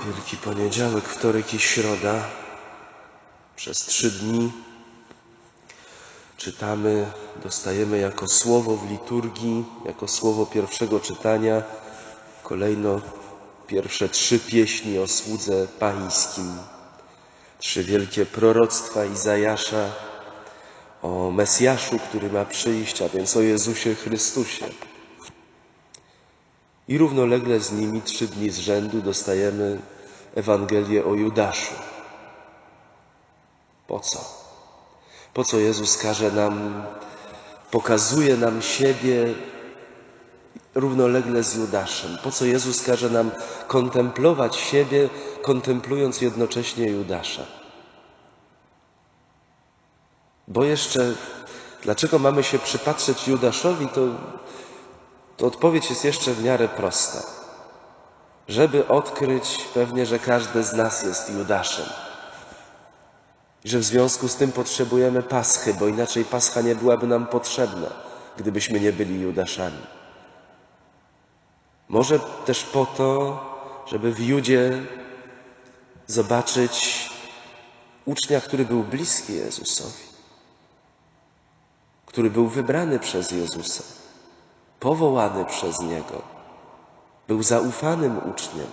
Wielki Poniedziałek, wtorek i środa. Przez trzy dni czytamy, dostajemy jako słowo w liturgii, jako słowo pierwszego czytania, kolejno pierwsze trzy pieśni o słudze pańskim. Trzy wielkie proroctwa Izajasza o Mesjaszu, który ma przyjść, a więc o Jezusie Chrystusie. I równolegle z nimi trzy dni z rzędu dostajemy Ewangelię o Judaszu. Po co? Po co Jezus każe nam, pokazuje nam siebie równolegle z Judaszem? Po co Jezus każe nam kontemplować siebie, kontemplując jednocześnie Judasza? Bo jeszcze, dlaczego mamy się przypatrzeć Judaszowi, to to odpowiedź jest jeszcze w miarę prosta. Żeby odkryć pewnie, że każdy z nas jest Judaszem. I że w związku z tym potrzebujemy paschy, bo inaczej pascha nie byłaby nam potrzebna, gdybyśmy nie byli Judaszami. Może też po to, żeby w Judzie zobaczyć ucznia, który był bliski Jezusowi, który był wybrany przez Jezusa powołany przez Niego. Był zaufanym uczniem.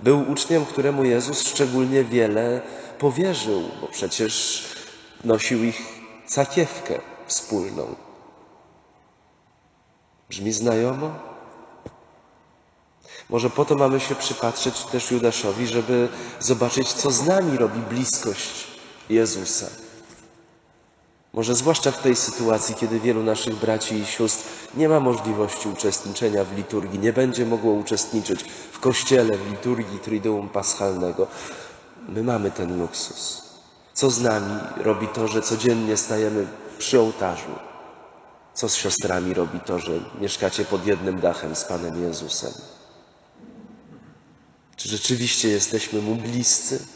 Był uczniem, któremu Jezus szczególnie wiele powierzył, bo przecież nosił ich cakiewkę wspólną. Brzmi znajomo? Może po to mamy się przypatrzeć też Judaszowi, żeby zobaczyć, co z nami robi bliskość Jezusa. Może zwłaszcza w tej sytuacji, kiedy wielu naszych braci i sióstr nie ma możliwości uczestniczenia w liturgii, nie będzie mogło uczestniczyć w kościele, w liturgii Triduum Paschalnego. My mamy ten luksus. Co z nami robi to, że codziennie stajemy przy ołtarzu? Co z siostrami robi to, że mieszkacie pod jednym dachem z Panem Jezusem? Czy rzeczywiście jesteśmy Mu bliscy?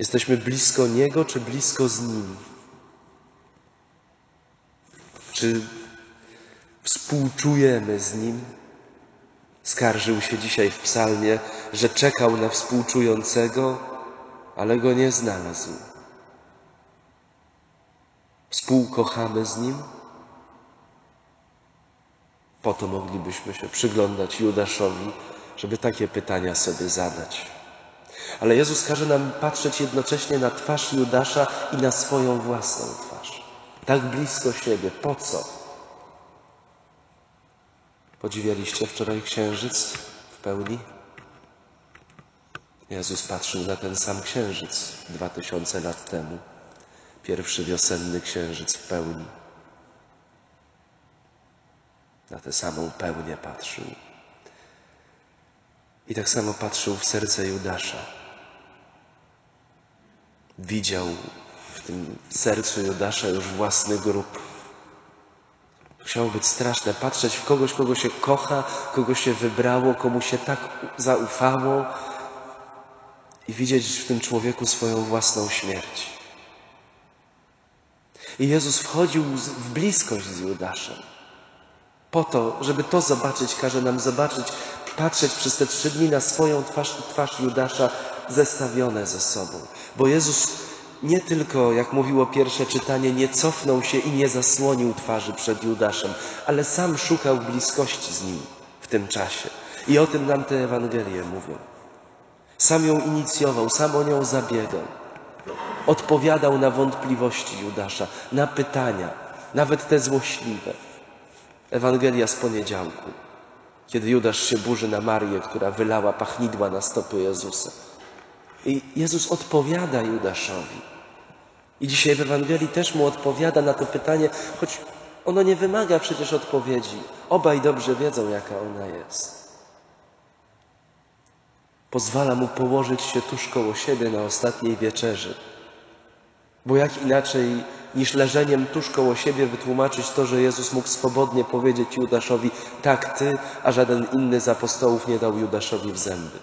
Jesteśmy blisko Niego, czy blisko z Nim? Czy współczujemy z Nim? Skarżył się dzisiaj w psalmie, że czekał na współczującego, ale go nie znalazł. Współkochamy z Nim? Po to moglibyśmy się przyglądać Judaszowi, żeby takie pytania sobie zadać. Ale Jezus każe nam patrzeć jednocześnie na twarz Judasza i na swoją własną twarz. Tak blisko siebie. Po co? Podziwialiście wczoraj księżyc w pełni? Jezus patrzył na ten sam księżyc dwa tysiące lat temu. Pierwszy wiosenny księżyc w pełni. Na tę samą pełnię patrzył. I tak samo patrzył w serce Judasza. Widział w tym sercu Judasza już własny grób. Musiało być straszne patrzeć w kogoś, kogo się kocha, kogo się wybrało, komu się tak zaufało i widzieć w tym człowieku swoją własną śmierć. I Jezus wchodził w bliskość z Judaszem. Po to, żeby to zobaczyć, każe nam zobaczyć, patrzeć przez te trzy dni na swoją twarz i twarz Judasza zestawione ze sobą. Bo Jezus nie tylko, jak mówiło pierwsze czytanie, nie cofnął się i nie zasłonił twarzy przed Judaszem, ale sam szukał bliskości z nim w tym czasie. I o tym nam te Ewangelie mówią. Sam ją inicjował, sam o nią zabiegał. Odpowiadał na wątpliwości Judasza, na pytania, nawet te złośliwe. Ewangelia z poniedziałku, kiedy Judasz się burzy na Marię, która wylała pachnidła na stopy Jezusa. I Jezus odpowiada Judaszowi. I dzisiaj w Ewangelii też mu odpowiada na to pytanie, choć ono nie wymaga przecież odpowiedzi. Obaj dobrze wiedzą, jaka ona jest. Pozwala mu położyć się tuż koło siebie na ostatniej wieczerzy. Bo jak inaczej niż leżeniem tuż koło siebie wytłumaczyć to, że Jezus mógł swobodnie powiedzieć Judaszowi tak ty, a żaden inny z apostołów nie dał Judaszowi w zęby.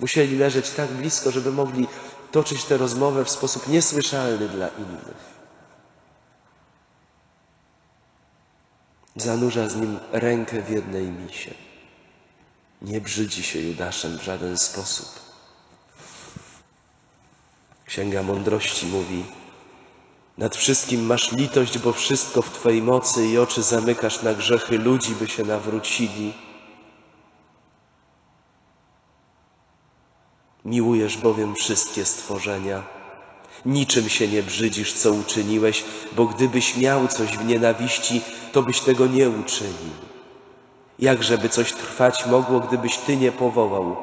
Musieli leżeć tak blisko, żeby mogli toczyć tę rozmowę w sposób niesłyszalny dla innych. Zanurza z nim rękę w jednej misie. nie brzydzi się Judaszem w żaden sposób. Księga Mądrości mówi: Nad wszystkim masz litość, bo wszystko w Twojej mocy i oczy zamykasz na grzechy ludzi, by się nawrócili. Miłujesz bowiem wszystkie stworzenia. Niczym się nie brzydzisz, co uczyniłeś, bo gdybyś miał coś w nienawiści, to byś tego nie uczynił. Jakżeby coś trwać mogło, gdybyś Ty nie powołał?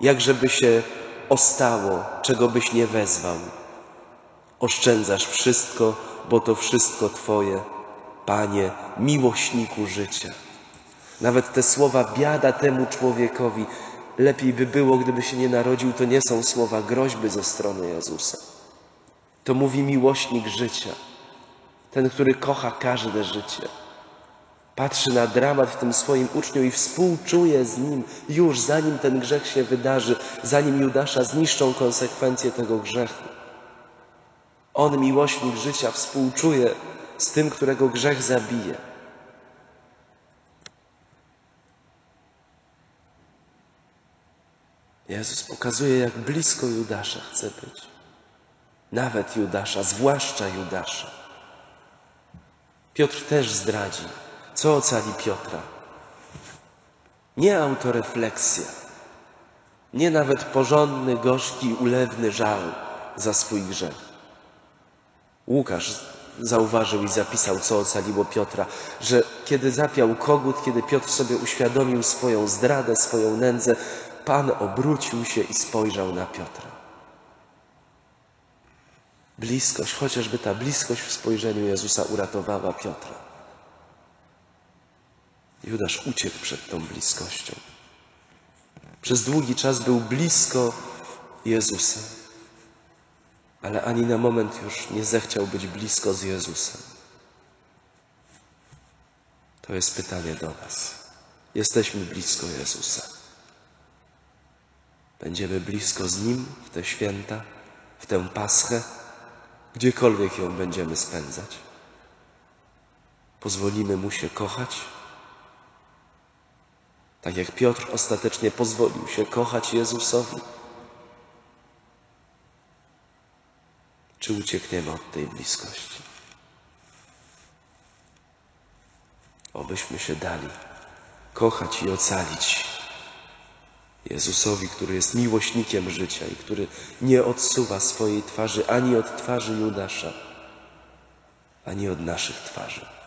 Jakżeby się ostało, czego byś nie wezwał? Oszczędzasz wszystko, bo to wszystko Twoje, Panie, miłośniku życia. Nawet te słowa biada temu człowiekowi, lepiej by było, gdyby się nie narodził, to nie są słowa groźby ze strony Jezusa. To mówi miłośnik życia, ten, który kocha każde życie. Patrzy na dramat w tym swoim uczniu i współczuje z nim już zanim ten grzech się wydarzy, zanim Judasza zniszczą konsekwencje tego grzechu. On, miłośnik życia, współczuje z tym, którego grzech zabije. Jezus pokazuje, jak blisko Judasza chce być. Nawet Judasza, zwłaszcza Judasza. Piotr też zdradzi. Co ocali Piotra? Nie autorefleksja, nie nawet porządny, gorzki, ulewny żal za swój grzech. Łukasz zauważył i zapisał, co ocaliło Piotra, że kiedy zapiał kogut, kiedy Piotr sobie uświadomił swoją zdradę, swoją nędzę, Pan obrócił się i spojrzał na Piotra. Bliskość, chociażby ta bliskość w spojrzeniu Jezusa uratowała Piotra. Judasz uciekł przed tą bliskością. Przez długi czas był blisko Jezusa, ale ani na moment już nie zechciał być blisko z Jezusem. To jest pytanie do nas. Jesteśmy blisko Jezusa. Będziemy blisko z Nim w te święta, w tę paschę, gdziekolwiek ją będziemy spędzać. Pozwolimy Mu się kochać, tak jak Piotr ostatecznie pozwolił się kochać Jezusowi. Czy uciekniemy od tej bliskości? Obyśmy się dali kochać i ocalić Jezusowi, który jest miłośnikiem życia i który nie odsuwa swojej twarzy ani od twarzy Judasza, ani od naszych twarzy.